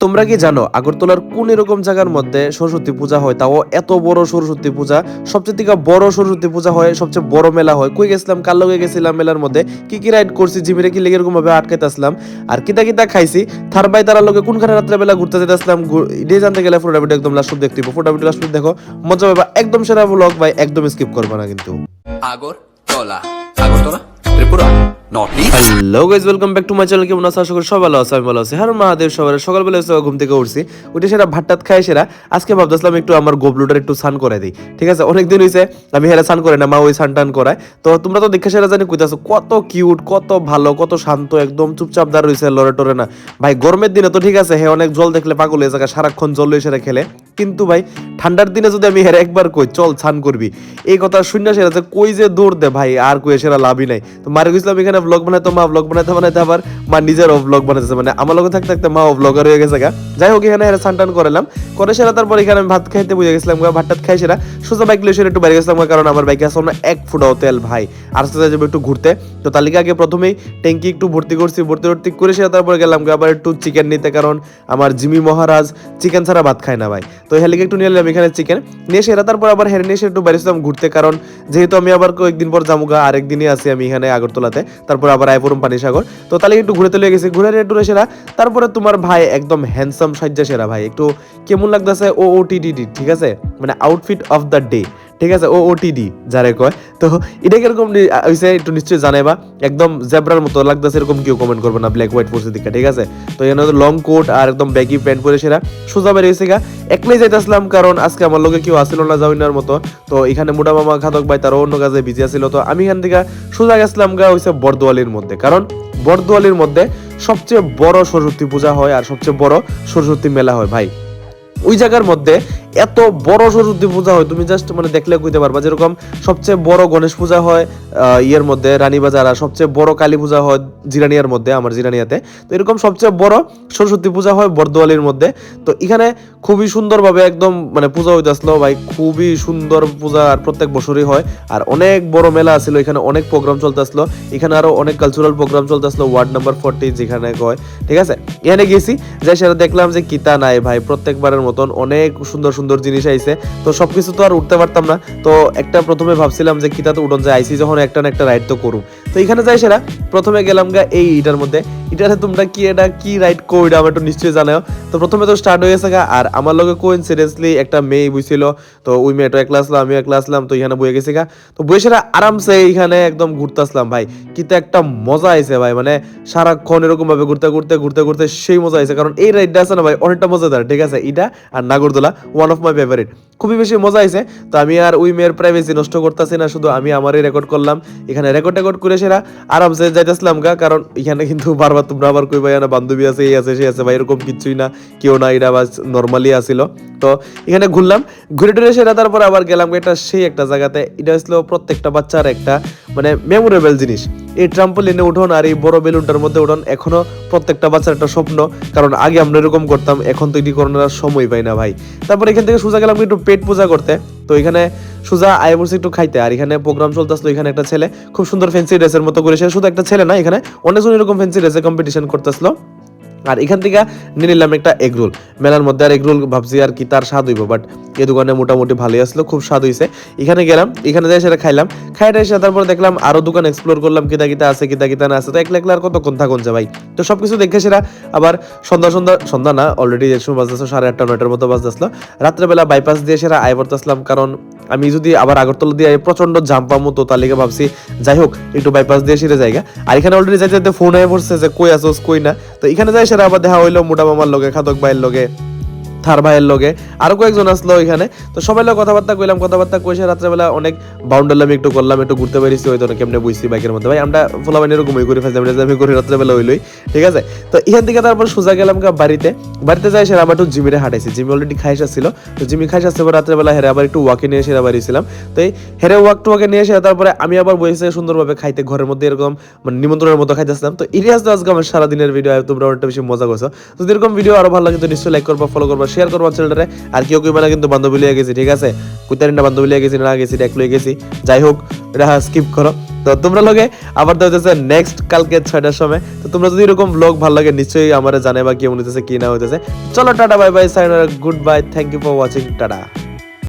তোমরা কি জানো, আগরতলার কোন এরকম জায়গার মধ্যে সরস্বতী পূজা হয়? তাও এত বড় সরস্বতী পূজা, সবচেয়ে থেকে বড় সরস্বতী পূজা হয়, সবচেয়ে বড় মেলা হয়। কই গেছিলাম? কার লগে গেছিলাম মেলার মধ্যে। কি কি রাইড করছি, জিমিরে কি লেগে এরকম ভাবে আটকাইতে আসলাম। আর কিতা কিতা খাইছি, থার বাই তার লগে কোনখানে রাত্রে বেলা ঘুরতে যেতে আসলাম এটাই জানতে গেলে ফোটা ভিডিও একদম লাস্ট দেখতে ফোটা ভিডিও লাস্ট দেখো, মজা পাবা একদম সেরা ব্লগ ভাই একদম স্কিপ করবা না কিন্তু। আগরতলা। আগরতলা? ত্রিপুরা? ভালো আছে, আমি হ্যাঁ মা ওই স্নান টান তো তোমরা তো দেখে সেরা জানি কইতাছো, কত কিউট কত ভালো, কত শান্ত, একদম চুপচাপ দাঁড় রয়েছে লড়ে টরে না। ভাই, গরমের দিনে তো ঠিক আছে, হে, অনেক জল দেখলে পাগল হয়ে যায় সারাক্ষণ জল লয়ে সেরা খেলে। কিন্তু ভাই ঠান্ডার দিনে যদি আমি হেরা একবার কই চল স্নান করবি। এই কথা শূন্য সেরা যে কই যে দৌড় দে ভাই আর কই সেরা লাভই নাই। তো মারে গেছিলাম এখানে ব্লগ বানাইতো মা ব্লগ বানাইতে বানাইতে আবার মা নিজের ব্লগ বানাইতেছে। মানে আমার লগে থাকতে থাকতে মা ব্লগার হয়ে গেছে গা। যাই হোক এখানে হেরা সানটান করালাম। করে সেরা তারপর এখানে আমি ভাত খাইতে বুঝে গেছিলাম গা ভাত টাত খাই সেরা। সোজা বাইক লিয়ে সেরা একটু বাইরে গেছিলাম কারণ আমার বাইকে আসলে না এক ফুটাও তেল ভাই। আর সাথে যাব একটু ঘুরতে। তো তালিকা আগে প্রথমেই ট্যাঙ্কি একটু ভর্তি করছি ভর্তি ভর্তি করে সেরা তারপর গেলাম গা, আবার একটু চিকেন নিতে কারণ আমার জিমি মহারাজ চিকেন ছাড়া ভাত খায় না ভাই। তো হেলিকে একটু নিয়ে এখানে চিকেন নিয়ে সেরা তারপর আবার হেরে নিয়ে একটু বেরিয়েছিলাম ঘুরতে। কারণ যেহেতু আমি আবার কয়েকদিন পর জামুগা আরেকদিনই আছি আমি এখানে আগরতলাতে। তারপর আবার আইপুরম পানি সাগর তো তাহলে একটু ঘুরে তুলে গেছি। ঘুরে একটু সেরা। তারপরে তোমার ভাই একদম হ্যান্ডসাম সাজ্জা সেরা ভাই। একটু কেমন লাগতেছে? ও ও, টি ঠিক আছে? মানে আউটফিট অফ দ্য ডে ঠিক আছে? ও ওটিডি যারে কয়। তো এটা কীরকম হইছে, একটু নিশ্চয়ই জানাইবা। একদম জেব্রার মতো লাগতেছে, এরকম কেউ কমেন্ট করবে না ব্ল্যাক হোয়াইট পরছে দিকে, ঠিক আছে? তো এখানে লং কোট আর একদম ব্যাগি প্যান্ট পরে সেরা। সোজা বেরিয়ে গেছে গা। একলাই যাইতেছিলাম, কারণ আজকে আমার লগে কেউ আসিল না যাওয়ার মতো। তো এখানে মোটা মামা, ঘাতক ভাই, তারও অন্য কাজে বিজি আছিল। তো আমি এখান থেকে সোজা গেছিলাম গা হইছে বরদোয়ালির মধ্যে। কারণ বরদোয়ালির মধ্যে সবচেয়ে বড় সরস্বতী পূজা হয় আর সবচেয়ে বড় সরস্বতী মেলা হয় ভাই। ওই জায়গার মধ্যে এত বড় সরস্বতী পূজা হয়, তুমি জাস্ট মানে দেখলে কইতে পারবা যেরকম সবচেয়ে বড় গণেশ পূজা হয় ইয়ের মধ্যে, রানীবাজার আর সবচেয়ে বড় কালী পূজা হয় জিরানিয়ার মধ্যে, আমার জিরানিয়াতে। তো এরকম সবচেয়ে বড় সরস্বতী পূজা হয় বর্দোয়ালির মধ্যে। তো এখানে খুবই সুন্দরভাবে একদম মানে পূজা হইতে আসলো ভাই, খুবই সুন্দর পূজা আর প্রত্যেক বছরই হয়। আর অনেক বড় মেলা আছিল, এখানে অনেক প্রোগ্রাম চলতে আসলো এখানে আরও অনেক কালচারাল প্রোগ্রাম চলতে আসলো ওয়ার্ড নাম্বার ফোরটি যেখানে কয়। ঠিক আছে? এখানে গেছি, যাই সেটা দেখলাম যে কিতা নাই, ভাই, প্রত্যেকবারের মতন অনেক সুন্দর সুন্দর জিনিস আইছে। তো সবকিছু তো আর উঠতে পারতাম না। তো একটা প্রথমে ভাবছিলাম যে কিতা তো উঠন যায়, আইসি যখন একটা না একটা রাইড তো করুম। তো এখানে যাই সেরা, প্রথমে গেলাম গা এই ইটার মধ্যে। এটাতে তোমরা কি এটা, কি রাইড কো এটা আমার একটু নিশ্চয়ই জানাও। তো প্রথমে তো স্টার্ট হয়ে গেছে গা, আর আমার লগে কোইন একটা মেয়ে বুঝছিল তো ওই মেয়েটা একলা আসলাম আমি একলা আসলাম, তো এখানে বয়ে গেছে গা। তো বয়ে সেরা আরামসে এখানে একদম ঘুরতে আসলাম ভাই। কিন্তু একটা মজা আইছে ভাই মানে সারাক্ষণ এরকম ভাবে ঘুরতে ঘুরতে ঘুরতে ঘুরতে সেই মজা আইছে। কারণ এই রাইডটা আছে না ভাই, অনেকটা মজাদার, ঠিক আছে? এটা আর নাগরদোলা ওয়ান অফ মাই ফেভারিট খুবই বেশি মজা আইছে। তো আমি আর ওই মেয়ের প্রাইভেসি নষ্ট করতেছি না, শুধু আমি আমারই রেকর্ড করলাম। এখানে রেকর্ড টেকর্ড করে সেরা। আরামসে যাইতেছিলাম গা, কারণ এখানে কিন্তু বারবার তোমরা আবার কই ভাই না, বান্ধবী আছে, এই আছে সেই আছে। ভাই, এরকম কিছুই না, কেউ না এটা বাস নর্মালি আসিল তো এখানে ঘুরলাম, ঘুরে টুরে সেরা, তারপর আবার গেলাম এটা সেই একটা জায়গাতে। এটা আসলো প্রত্যেকটা বাচ্চার একটা মানে মেমোরেবল জিনিস। এই ট্রাম্পলিনে উঠোন আর এই বড় বেলুনটার মধ্যে উঠোন এখনও প্রত্যেকটা বাচ্চার একটা স্বপ্ন। কারণ আগে আমরা এরকম করতাম, এখন তো এটি করানোর সময় পাই না ভাই। তারপর এখান থেকে সোজা গেলাম একটু পেট পূজা করতে। তো এখানে সোজা আয় বসে একটু খাইতে। আর এখানে প্রোগ্রাম চলতেছিল এখানে একটা ছেলে। খুব সুন্দর ফ্যান্সি ড্রেসের মতো করেছে শুধু একটা ছেলে না, এখানে অনেকজন এরকম ফ্যান্সি ড্রেসে কম্পিটিশন করতেছিল। আর এখান থেকে নিয়ে নিলাম একটা এগরোল মেলার মধ্যে আর এগরোল ভাবছি আর কি তার স্বাদ হইব বাট এই দোকানে মোটামুটি ভালোই আসলো, খুব স্বাদ হইছে। এখানে গেলাম, এখানে যাই সেটা খাইলাম। খাইটা এসে তারপর দেখলাম আরও দোকান এক্সপ্লোর করলাম, কিতা কিতা আছে, কিতা কিতা না আছে। তো একলা একলা আর কতক্ষণ থাকুন যে ভাই? তো সবকিছু দেখে সেরা। আবার সন্ধ্যা সন্ধ্যা সন্ধ্যা না অলরেডি যে সময় বাজতেছিল সাড়ে আটটা, নয়টার মতো বাজতেছিল। রাত্রেবেলা বাইপাস দিয়ে সেরা আয় পড়তেছিলাম, কারণ আমি যদি আবার আগরতলা দিয়ে প্রচণ্ড জাম পামো, তো তার লিগে ভাবছি, যাই হোক, একটু বাইপাস দিয়ে সেরে জায়গা। আর এখানে অলরেডি যাইতে যাইতে ফোন হয়ে পড়ছে যে, কই আসোস কই না? তো এখানে যাই সেরা আবার দেখা হইল মোটা মামার লগে খাদক ভাইয়ের লগে। থার ভাইয়ের লগে। আরও কয়েকজন আসলো এখানে তো সবাই লোক কথাবার্তা কইলাম, কথাবার্তা কইসে রাত্রেবেলা অনেক বাউন্ডারলাম একটু করলাম, একটু ঘুরতে বেরিয়েছি, হয়তো না কেমনে বুঝছি বাইকের মধ্যে। ভাই, আমরা ফোলাবাইন এরকমই করে ফেলছি, আমরা আমি করি রাত্রেবেলা হইলই ঠিক আছে? তো এখান থেকে তারপর সোজা গেলাম বাড়িতে। বাড়িতে যাই সেরা আবার একটু জিমিরে হাঁটাইছি। জিমি অলরেডি খাইস আসছিল তো জিমি খাইস আসছে এবার রাত্রেবেলা হেরে আবার একটু ওয়াকে নিয়ে সেরা বাড়িয়েছিলাম তো এই হেরে ওয়াক টু ওয়াকে নিয়ে এসে তারপরে আমি আবার বসে সুন্দরভাবে খাইতে ঘরের মধ্যে এরকম মানে নিমন্ত্রণের মতো খাইতেছিলাম। তো ইলিয়াস আজকে আমার সারাদিনের ভিডিও তোমরা অনেকটা বেশি মজা করছ। তো এরকম ভিডিও আরও ভালো লাগে, তো নিশ্চয়ই লাইক করবা ফলো করবা শেয়ার করব চ্যানেলটারে আর কেউ কেউ মানে কিন্তু বান্ধবী লিয়ে গেছি, ঠিক আছে? কুতারিনা বান্ধবী লিয়ে গেছি, না গেছি এক লয়ে গেছি। যাই হোক, এটা স্কিপ করো। তো তোমরা লগে আবার তো হইতেছে নেক্সট কালকে ছয়টার সময়। তো তোমরা যদি এরকম ব্লগ ভালো লাগে, নিশ্চয়ই আমার জানাবা কি মনে হইতেছে, কি না হইতেছে। চলো, tata bye bye sign good bye thank you for watching tata.